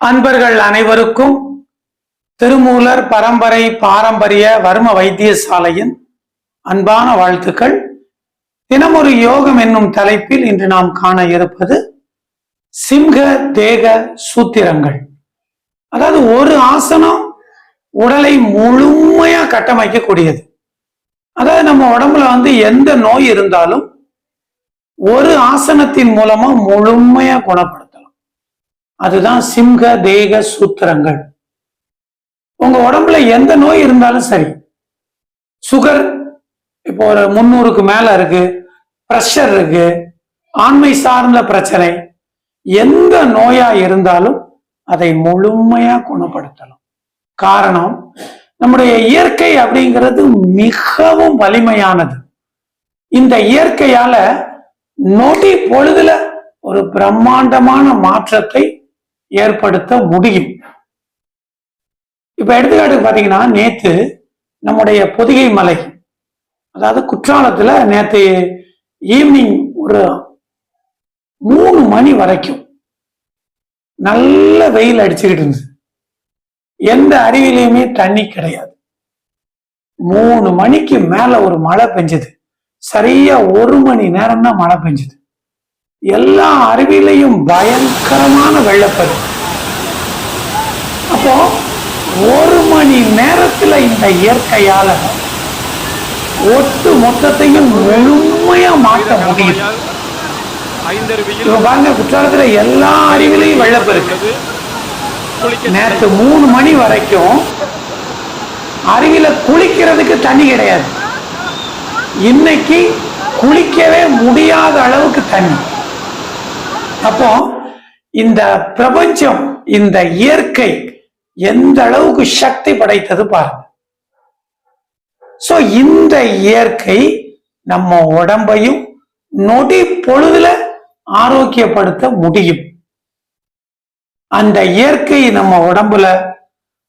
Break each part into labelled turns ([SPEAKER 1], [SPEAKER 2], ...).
[SPEAKER 1] அன்பர்கள் அனைவருக்கும் திருமூலர் பரம்பரை பாரம்பரிய வர்ம வைத்தியசாலையின் அன்பான வாழ்த்துக்கள். தினமொரு யோகம் என்னும் தலைப்பில் இன்று நாம் காண இருப்பது சிம்ஹ தேக சூத்திரங்கள். அதாவது ஒரு ஆசனம் உடலை முழுமையா கட்டமைக்கக்கூடியது. அதாவது நம்ம உடம்புல வந்து எந்த நோய் இருந்தாலும் ஒரு ஆசனத்தின் மூலமா முழுமையா குணப்படும். அதுதான் சிம்ஹ தேக சூத்திரங்கள். உங்க உடம்புல எந்த நோய் இருந்தாலும் சரி சுகர் இப்போ ஒரு முன்னூறுக்கு மேல இருக்கு ப்ரெஷர் இருக்கு ஆண்மை சார்ந்த பிரச்சனை எந்த நோயா இருந்தாலும் அதை முழுமையா குணப்படுத்தலாம் காரணம் நம்முடைய இயற்கை அப்படிங்கிறது மிகவும் வலிமையானது. இந்த இயற்கையால நொடி பொழுதுல ஒரு பிரம்மாண்டமான மாற்றத்தை ஏற்படுத்த முடியும். இப்ப எடுத்துக்காட்டுக்கு பாத்தீங்கன்னா நேத்து நம்முடைய பொதிகை மலை அதாவது குற்றாலத்துல நேத்து ஈவினிங் ஒரு மூணு மணி வரைக்கும் நல்ல வெயில் அடிச்சுக்கிட்டு இருந்தது எந்த அருவிலையுமே தண்ணி கிடையாது. மூணு மணிக்கு மேல ஒரு மழை பெஞ்சது. சரியா ஒரு மணி நேரம் தான் மழை பெஞ்சது. எல்லா அருவிலையும் பயங்கரமான வெள்ளப்பெருக்கு அப்போ ஒரு மணி நேரத்துல இந்த இயற்கையால ஒட்டு மொத்தத்தையும் முழுமையா மாற்ற முடியும். பாருங்க குற்றாலத்துல எல்லா அருவிலையும் வெள்ளப்பெருக்கு. நேற்று மூணு மணி வரைக்கும் அருவியில குளிக்கிறதுக்கு தண்ணி கிடையாது. இன்னைக்கு குளிக்கவே முடியாத அளவுக்கு தண்ணி. அப்போ இந்த பிரபஞ்சம் இந்த இயற்கை எந்த அளவுக்கு சக்தி படைத்தது பாருங்க. சோ இந்த இயற்கை நம்ம உடம்பையும் நொடி பொழுதுல ஆரோக்கியப்படுத்த முடியும். அந்த இயற்கை நம்ம உடம்புல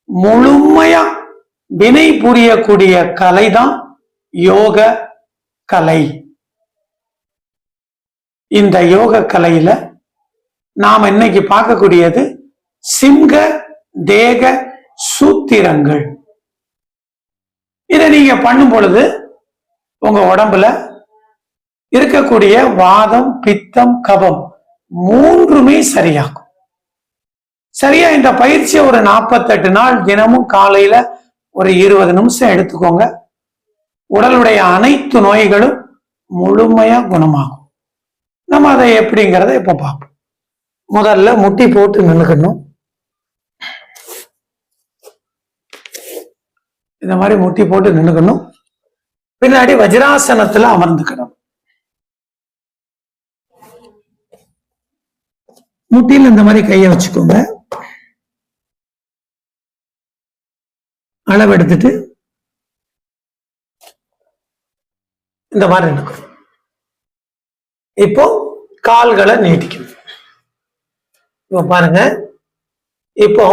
[SPEAKER 1] முழுமையா வினை புரியக்கூடிய கலை தான் யோக கலை. இந்த யோக கலையில நாம் இன்னைக்கு பார்க்கக்கூடியது சிங்க தேக சூத்திரங்கள். இதை நீங்க பண்ணும் பொழுது உங்க உடம்புல இருக்கக்கூடிய வாதம் பித்தம் கபம் மூன்றுமே சரியாகும். சரியா இந்த பயிற்சியை ஒரு நாற்பத்தெட்டு நாள் தினமும் காலையில ஒரு இருபது நிமிஷம் எடுத்துக்கோங்க. உடலுடைய அனைத்து நோய்களும் முழுமையா குணமாகும். நம்ம அதை எப்படிங்கிறத இப்ப பார்ப்போம். முதல்ல முட்டி போட்டு நின்றுக்கணும் இந்த மாதிரி முட்டி போட்டு நின்றுக்கணும் பின்னாடி வஜ்ராசனத்துல அமர்ந்துக்கணும். முட்டியில் இந்த மாதிரி கையை வச்சுக்கோங்க. அளவு எடுத்துட்டு இந்த மாதிரி இருக்கும் இப்போ கால்களை நீட்டிக்கணும். இப்போ பாருங்க. இப்போ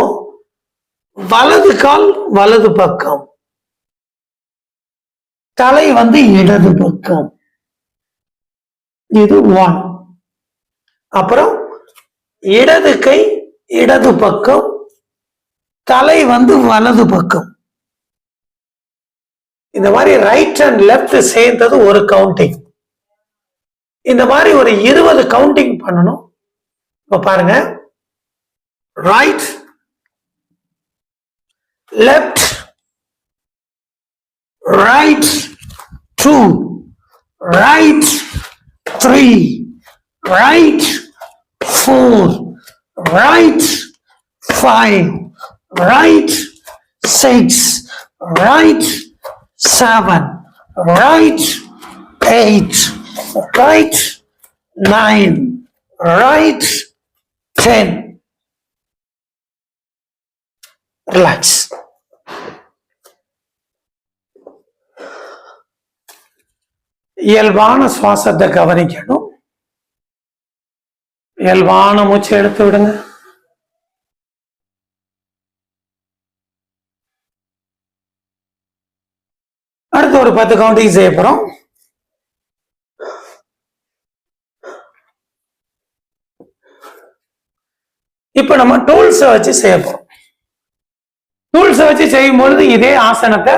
[SPEAKER 1] வலது கால் வலது பக்கம். தலை வந்து இடது பக்கம். இது ஒன் அப்புறம் இடது கை இடது பக்கம். தலை வந்து வலது பக்கம். இந்த மாதிரி ரைட் அண்ட் லெஃப்ட் சேர்ந்தது ஒரு கவுண்டிங் இந்த மாதிரி ஒரு இருபது கவுண்டிங் பண்ணணும். இப்ப பாருங்க. right, left, right, two, right, three, right, four, right, five, right, six, right, seven, right, eight, right, nine, right, ten. Relax. இயல்பான சுவாசத்தை கவனிக்கணும். இயல்பான மூச்சை எடுத்து விடுங்க. அடுத்து ஒரு பத்து கவுண்டிங் செய்ய போறோம். இப்ப நம்ம டூல்ஸை வச்சு செய்ய போறோம். டூல்ஸை வச்சு செய்யும் பொழுது இதே ஆசனத்தை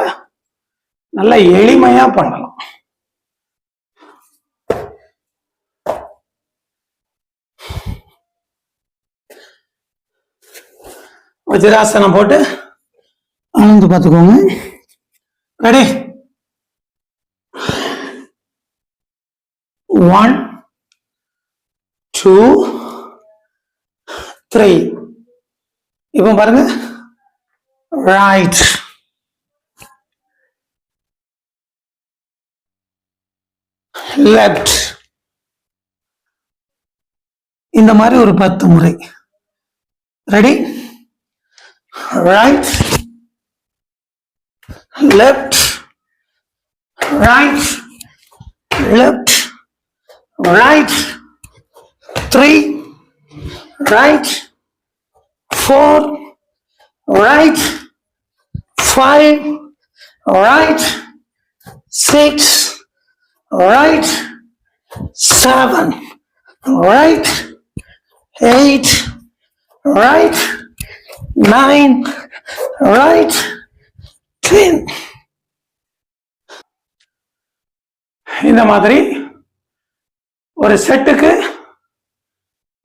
[SPEAKER 1] நல்லா எளிமையா பண்ணலாம். வஜ்ராசனம் போட்டு ஆனந்து பார்த்துக்கோங்க. ரெடி ஒன் டூ த்ரீ இப்போ பாருங்க. ரைட் லெஃப்ட் இந்த மாதிரி ஒரு பத்து முறை. Ready right left right left right three right, four, right, five, right, six, right, seven, right, eight, right, nine, right, ten. இந்த மாதிரி ஒரு செட்டுக்கு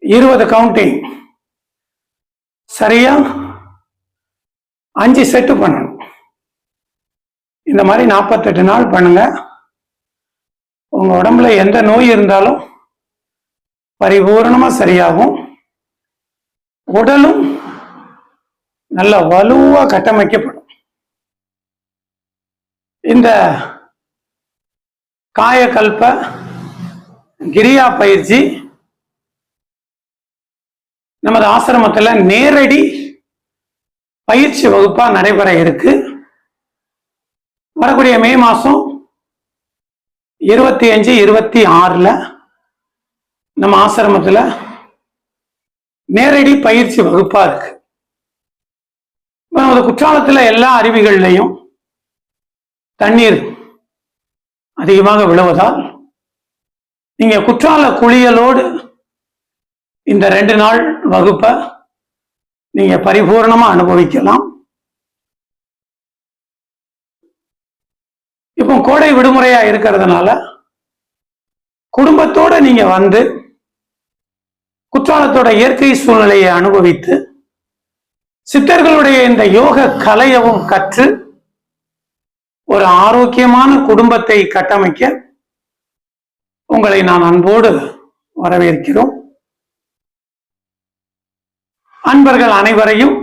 [SPEAKER 1] இருபது கவுண்டிங் சரியா அஞ்சு செட்டு பண்ண இந்த மாதிரி நாற்பத்தெட்டு நாள் பண்ணுங்க. உங்க உடம்புல எந்த நோய் இருந்தாலும் பரிபூரணமா சரியாகும். உடலும் நல்ல வலுவா கட்டமைக்கப்படும். இந்த காயக்கல்ப கிரியா பயிற்சி நமது ஆசிரமத்துல நேரடி பயிற்சி வகுப்பா நடைபெற இருக்கு. வரக்கூடிய மே மாதம் இருபத்தி அஞ்சு இருபத்தி ஆறில் நம்ம ஆசிரமத்தில் நேரடி பயிற்சி வகுப்பாக இருக்கு. நமது குற்றாலத்தில் எல்லா அருவிகள்லையும் தண்ணீர் அதிகமாக விழுவதால் நீங்கள் குற்றால குளியலோடு இந்த ரெண்டு நாள் வகுப்பை நீங்கள் பரிபூர்ணமாக அனுபவிக்கலாம். இப்போ கோடை விடுமுறையா இருக்கிறதுனால குடும்பத்தோட நீங்க வந்து குற்றாலத்தோட இயற்கை சூழ்நிலையை அனுபவித்து சித்தர்களுடைய இந்த யோக கலையவும் கற்று ஒரு ஆரோக்கியமான குடும்பத்தை கட்டமைக்க உங்களை நான் அன்போடு வரவேற்கிறோம். அன்பர்கள் அனைவரையும்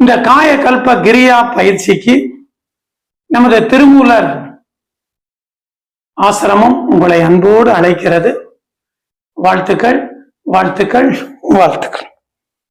[SPEAKER 1] இந்த காயகல்ப கிரியா பயிற்சிக்கு நமது திருமூலர் ஆசிரமம் உங்களை அன்போடு அழைக்கிறது. வாழ்த்துக்கள் வாழ்த்துக்கள் வாழ்த்துக்கள்.